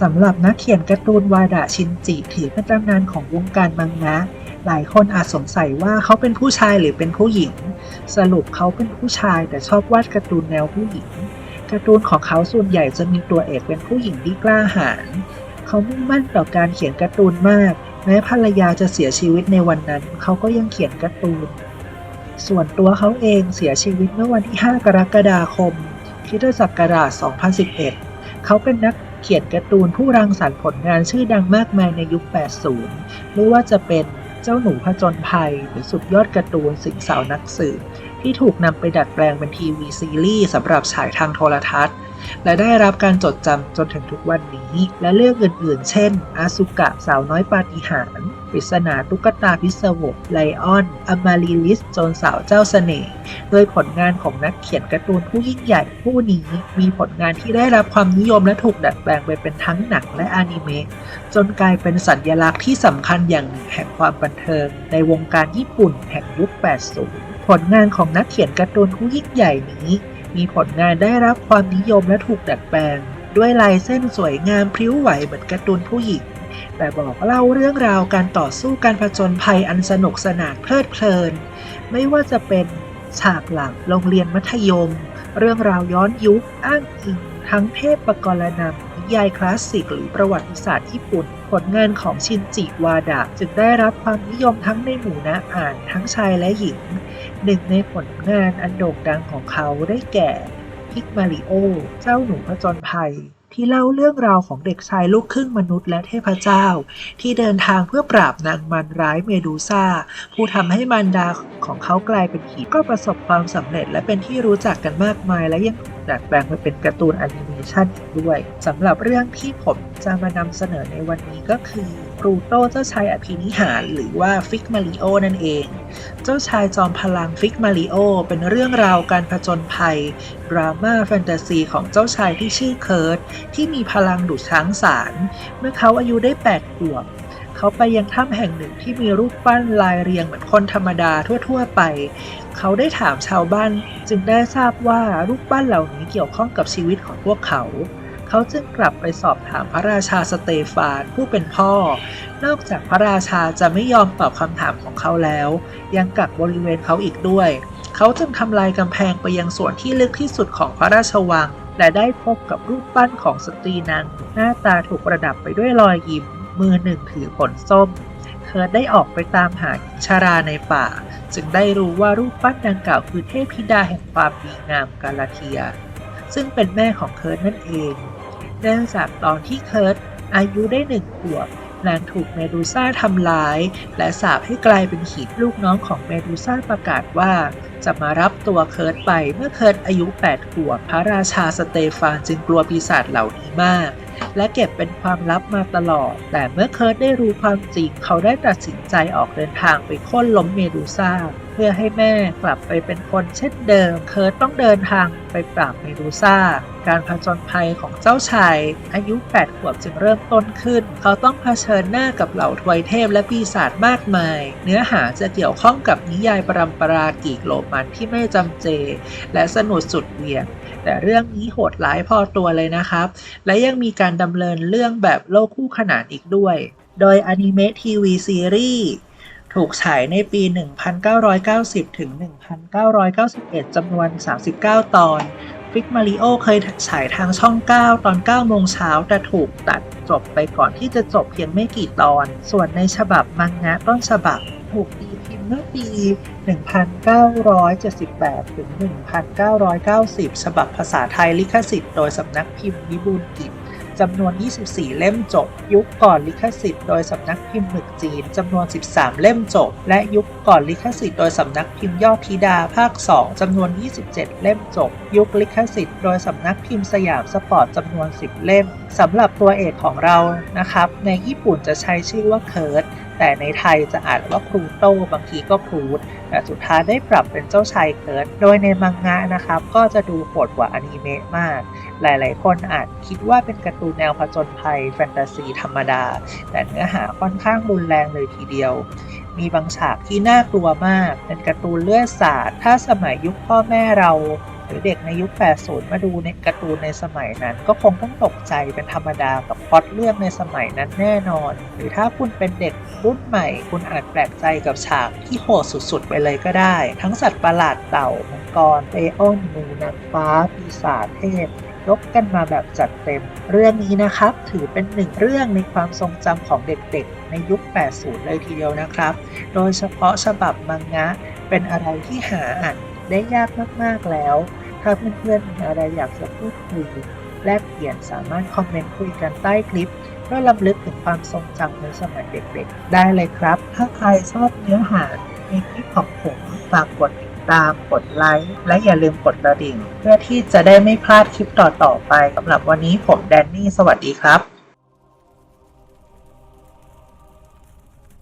สำหรับนักเขียนการ์ตูนวาดะชินจิ ถือเป็นตำนานของวงการมังงะ หลายคนอาจสงสัยว่าเขาเป็นผู้ชายหรือเป็นผู้หญิง สรุปเขาเป็นผู้ชายแต่ชอบวาดการ์ตูนแนวผู้หญิง การ์ตูนของเขาส่วนใหญ่จะมีตัวเอกเป็นผู้หญิงที่กล้าหาญเขามุ่งมั่นต่อการเขียนการ์ตูนมาก แม้ภรรยาจะเสียชีวิตในวันนั้น เขาก็ยังเขียนการ์ตูน ส่วนตัวเขาเองเสียชีวิตเมื่อวันที่ 5 กรกฎาคมคริสตศักราช 2011 เขาเป็นนัก เขียนการ์ตูนผู้รังสรรค์ผลงานชื่อดังมากมายในยุค 80 ไม่ว่าจะเป็นเจ้าหนูผจญภัย หรือสุดยอดการ์ตูนสิงสาวนักสืบที่ถูกนำไปดัดแปลงเป็นทีวีซีรีส์สำหรับฉายทางโทรทัศน์ และได้รับการจดจำจนถึงทุกวันนี้ และเรื่องอื่นๆ เช่น อาซุกะสาวน้อยปาฏิหาริย์ปริศนาตุ๊กตาพิศวงไลออน อมาริลิสโจรสาวเจ้าเสน่ห์ โดยผลงานของนักเขียนการ์ตูนผู้ยิ่งใหญ่ผู้นี้ มีผลงานที่ได้รับความนิยมและถูกดัดแปลงไปเป็นทั้งหนังและอนิเมะ จนกลายเป็นสัญลักษณ์ที่สำคัญอย่างหนึ่งแห่งความบันเทิง ในวงการญี่ปุ่นแห่งยุค 80 ผลงานของนักเขียนการ์ตูนผู้ยิ่งใหญ่นี้ มีผลงานได้รับความนิยมและถูกดัดแปลง ด้วยลายเส้นสวยงามพริ้วไหวเหมือนการ์ตูนผู้หญิง แต่บอกเล่าเรื่องราวการต่อสู้การผจญภัยอันสนุกสนานเพลิดเพลิน ไม่ว่าจะเป็นฉากหลังโรงเรียนมัธยม เรื่องราวย้อนยุคอ้างอิงทั้งเทพประกรณำนิยายคลาสสิกหรือประวัติศาสตร์ญี่ปุ่น ผลงานของชินจิวาดะจึงได้รับความนิยมทั้งในหมู่นักอ่านทั้งชายและหญิง หนึ่งในผลงานอันโด่งดังของเขาได้แก่พิกมาริโอ เจ้าหนูผจญภัย ที่เล่าเรื่องราวของเด็กชายลูกครึ่งมนุษย์และเทพเจ้า ที่เดินทางเพื่อปราบนางมันร้ายเมดูซ่า ผู้ทำให้มารดาของเขากลายเป็นผีก็ประสบความสำเร็จและเป็นที่รู้จักกันมากมายและยัง ดัดแปลงมาเป็นการ์ตูนแอนิเมชันอีกด้วยสำหรับเรื่องที่ผมจะมานำเสนอในวันนี้ก็คือพลูโตเจ้าชายอภินิหาร หรือว่าฟิกมาริโอนั่นเอง เจ้าชายจอมพลังฟิกมาริโอเป็นเรื่องราวการผจญภัย ดราม่าแฟนตาซีของเจ้าชายที่ชื่อเคิร์ตที่มีพลังดุจช้างสาร เมื่อเขาอายุได้ 8 ขวบ เขาไปยังถ้ำแห่งหนึ่งที่มีรูปปั้นลายเรียงเหมือนคนธรรมดาทั่ว ๆ ไป เขาได้ถามชาวบ้านจึงได้ทราบว่ารูปปั้นเหล่านี้เกี่ยวข้องกับชีวิตของพวกเขา เขาจึงกลับไปสอบถามพระราชาสเตฟานผู้เป็นพ่อ นอกจากพระราชาจะไม่ยอมตอบคำถามของเขาแล้ว ยังกักบริเวณเขาอีกด้วย เขาจึงทำลายกำแพงไปยังส่วนที่ลึกที่สุดของพระราชวังและได้พบกับรูปปั้นของสตรีนางหน้าตาถูกประดับไปด้วยรอยยิ้ม มือหนึ่งถือผลส้มเคิร์ได้ออกไปตามหากิชาราในป่า จึงได้รู้ว่ารูปปั้นดังกล่าวคือเทพธิดาแห่งความดีงามกาลาเทีย ซึ่งเป็นแม่ของเคิร์ดนั่นเอง เนื่องจากตอนที่เคิร์ดอายุได้หนึ่งขวบนางถูกเมดูซ่าทำร้าย และสาปให้กลายเป็นหินลูกน้องของเมดูซ่าประกาศว่า จะมารับตัวเคิร์ดไปเมื่อเคิร์ดอายุ 8 ขวบ พระราชาสเตฟานจึงกลัวปีศาจเหล่านี้มาก และเก็บเป็นความลับมาตลอด แต่เมื่อเคิร์ดได้รู้ความจริง เขาได้ตัดสินใจออกเดินทางไปค่นล้มเมดูซ่าเพื่อให้แม่กลับไปเป็นคนเช่นเดิม เคิร์ดต้องเดินทางไปปราบเมดูซ่า การผจญภัยของเจ้าชาย อายุ 8 ขวบจึงเริ่มต้นขึ้น เขาต้องเผชิญหน้ากับเหล่าทวยเทพและปีศาจมากมาย เนื้อหาจะเกี่ยวข้องกับนิยายปรำปรากีกโรมันที่ไม่จำเจ และสนุกสุดเวียง แต่เรื่องนี้โหดร้ายพอตัวเลยนะครับ และยังมีการดำเนินเรื่องแบบโลกคู่ขนานอีกด้วย โดยอนิเมะทีวีซีรีส์ถูกฉายในปี 1990 ถึง 1991 จำนวน 39 ตอน ฟิกมาริโอเคยฉายทางช่อง 9 ตอน 9 โมงเช้าแต่ถูกตัดจบไปก่อนที่จะจบเพียงไม่กี่ตอน ส่วนในฉบับมังงะต้นฉบับถูกตี เมื่อปี 1978 ถึง 1990 ฉบับภาษาไทยลิขสิทธิ์โดยสำนักพิมพ์วิบูลกิจจำนวน 24 เล่มจบ ยุคก่อนลิขสิทธิ์โดยสำนักพิมพ์หมึกจีน จำนวน 13 เล่มจบ และยุคก่อนลิขสิทธิ์โดยสำนักพิมพ์ยอดธิดาภาค 2 จำนวน 27 เล่มจบ ยุคลิขสิทธิ์โดยสำนักพิมพ์สยามสปอร์ตจำนวน 10 เล่มสำหรับตัวเอกของเรานะครับ ในญี่ปุ่นจะใช้ชื่อว่าเคิร์ด แต่ในไทยจะอ่านว่าครูโตบางทีก็ครูดแต่สุดท้ายได้ปรับเป็นเจ้าชายเคิร์ดโดยในมังงะนะครับ ก็จะดูโหดกว่าอนิเมะมาก หลายๆ คนอาจคิดว่าเป็นการ์ตูนแนวผจญภัยแฟนตาซีธรรมดา แต่เนื้อหาค่อนข้างรุนแรงเลยทีเดียว มีบางฉากที่น่ากลัวมาก เป็นการ์ตูนเลือดสาดถ้าสมัยยุคพ่อแม่เรา หรือเด็กในยุค 80 มาดูในการ์ตูนในสมัยนั้น ก็คงต้องตกใจเป็นธรรมดากับพล็อตเรื่องในสมัยนั้นแน่นอน หรือถ้าคุณเป็นเด็กรุ่นใหม่ คุณอาจแปลกใจกับฉากที่โหดสุดๆ ไปเลยก็ได้ ทั้งสัตว์ประหลาดเต่ามังกรเอออนมูนางฟ้าปีศาจเทพยกกันมาแบบจัดเต็ม เรื่องนี้นะครับ ถือเป็นหนึ่งเรื่องในความทรงจำของเด็กๆ ในยุค 80 เลยทีเดียวนะครับ โดยเฉพาะฉบับมังงะ เป็นอะไรที่หาอ่าน ได้ยากมากๆแล้ว ถ้าเพื่อนๆมีอะไรอยากจะพูดคุยแลกเปลี่ยนสามารถคอมเมนต์คุยกันใต้คลิปเพื่อลำลึกถึงความทรงจำในสมัยเด็กๆ ได้เลยครับ ถ้าใครชอบเนื้อหาในคลิปของผมฝากกดติดตาม กดไลค์ และอย่าลืมกดกระดิ่ง เพื่อที่จะได้ไม่พลาดคลิปต่อๆไปสำหรับวันนี้ผมแดนนี่ สวัสดีครับ